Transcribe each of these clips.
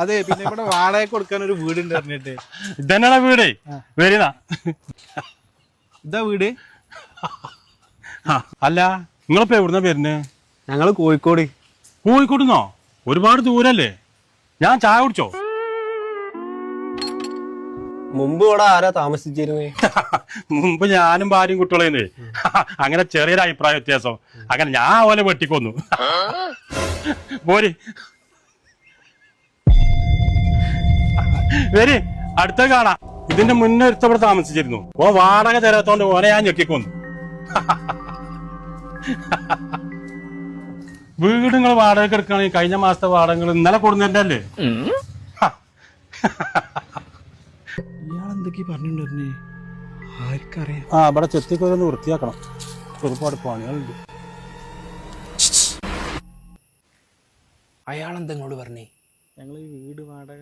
അതെ പിന്നെ ഇവിടെ വാടക കൊടുക്കാൻ ഒരു വീട് പറഞ്ഞിട്ട്. ഇതന്നെയാണ് വീട്? വരുന്ന ഇതാ വീട്. അല്ല നിങ്ങളിപ്പോ എവിടുന്ന വരുന്നത് ഞങ്ങൾ കോഴിക്കോട്. കോഴിക്കോടുന്നോ? ഒരുപാട് ദൂരല്ലേ? ഞാൻ ചായ കുടിച്ചോ? മുമ്പ് ഇവിടെ ആരാ താമസിച്ചിരുന്നേ? മുമ്പ് ഞാനും ഭാര്യയും കുട്ടികളെ അങ്ങനെ ചെറിയൊരു അഭിപ്രായ വ്യത്യാസം. അങ്ങനെ ഞാൻ ഓലെ വെട്ടിക്കൊന്നു. പോരി വരി അടുത്ത കാണാ ഇതിന്റെ മുന്നേ ഒരുത്തവിടെ താമസിച്ചിരുന്നു. ഓ വാടക തരാത്തോണ്ട് ഓനെ ഞാൻ ഞെക്കിക്കൊന്നു. വീട് നിങ്ങൾ വാടക എടുക്കുകയാണെങ്കിൽ കഴിഞ്ഞ മാസത്തെ വാടകകൾ ഇന്നലെ കൊടുന്നതിന്റെ അല്ലേ ഇയാൾ എന്തൊക്കെയാ പറഞ്ഞിട്ടുണ്ടായിരുന്നേ? ആർക്കറിയാം. ആ ഇവിടെ ചെത്തിക്കൊന്ന് വൃത്തിയാക്കണം. ഒരുപാട് പണികളുണ്ട്. പറഞ്ഞേ? ഞങ്ങൾ ഈ വീട് വാടക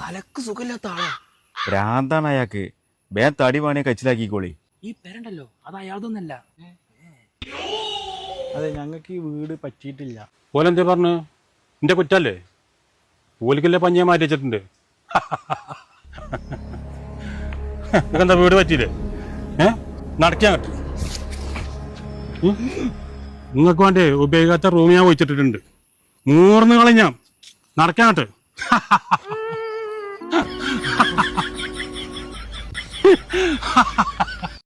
തലക്ക് സുഖമില്ലാത്ത ആളാ. ഭ്രാന്താണ് അയാൾക്ക്. വേ തടി വേണേ കച്ചിലാക്കിക്കോളി. ഈ പെരണ്ടല്ലോ അത് അയാളൊന്നല്ല അതെ ഞങ്ങൾക്ക് ഈ വീട് പറ്റിയിട്ടില്ല. ഓലെന്തേ പറഞ്ഞു? എന്റെ കുറ്റല്ലേ? ഓലിക്കല്ലേ പഞ്ഞയെ മാറ്റി വെച്ചിട്ടുണ്ട്? എന്താ വീട് പറ്റിയില്ലേ? ഏ? നടക്കാൻ പറ്റും നിങ്ങൾക്ക് വേണ്ടേ ഉപയോഗിക്കാത്ത റൂം ഞാൻ വെച്ചിട്ടിട്ടുണ്ട്. മൂർന്ന് കളഞ്ഞാം. നടക്കാട്ട് 哈哈哈哈